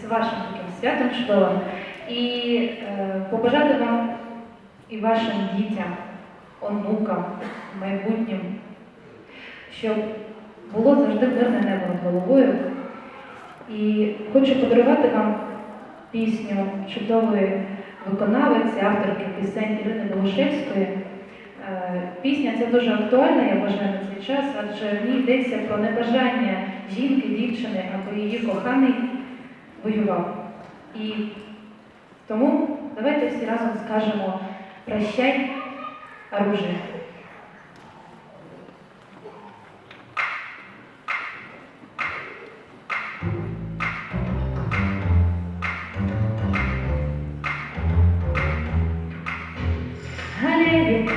з вашим таким святом чудовим і е, побажати вам і вашим дітям, онукам, майбутнім, щоб було завжди мирне небо над головою. І хочу подарувати вам пісню чудової виконавиці, авторки пісень Ірини Болошевської. Е, Пісня ця дуже актуальна, я вважаю, на цей час, адже в ній йдеться про небажання жінки, дівчини, аби її коханий воював. І тому давайте всі разом скажемо прощай, оружие.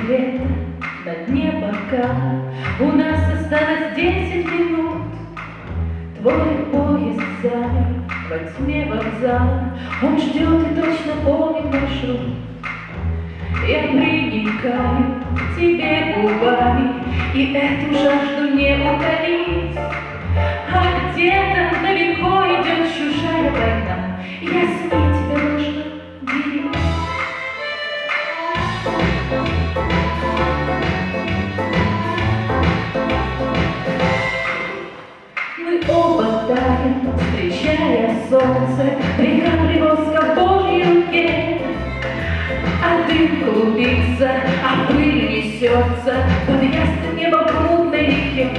Лето на дне бока У нас осталось десять минут Твой во тьме вокзала. Он ждет и точно помнит маршрут Я приникаю к тебе губами И эту жажду не утолить таем, встречая солнце, Прикапли воска Божьей руке. А дым клубится, а пыль несется Под ясным небом в мутной реке.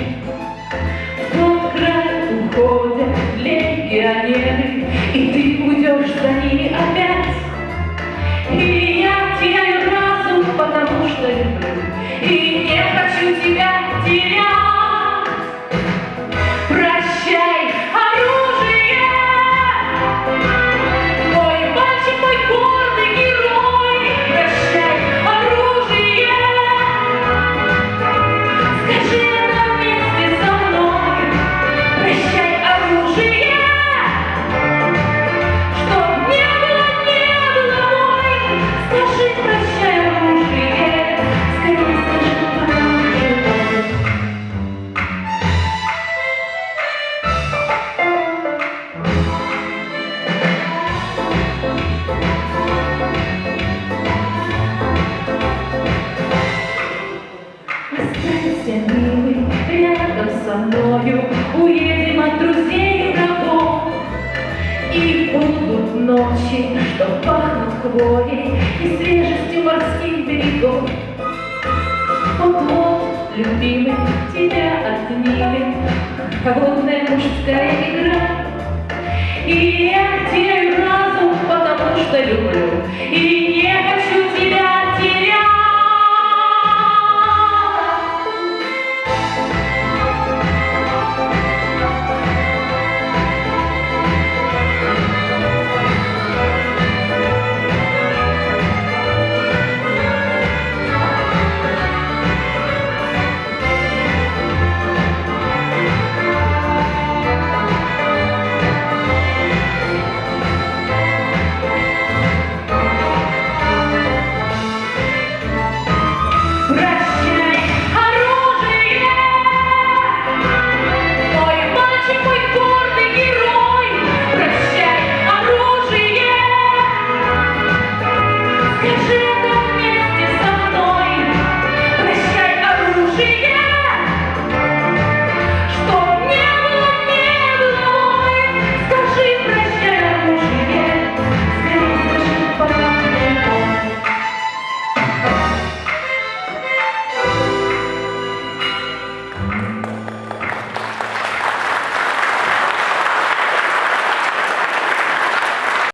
В тот край уходят легионеры, ночи, что пахнут хвоей И свежестью морских берегов. Вот-вот, любимый, тебя отнимет Холодная мужская игра. И я теряю разум, потому что люблю И не хочу Yes.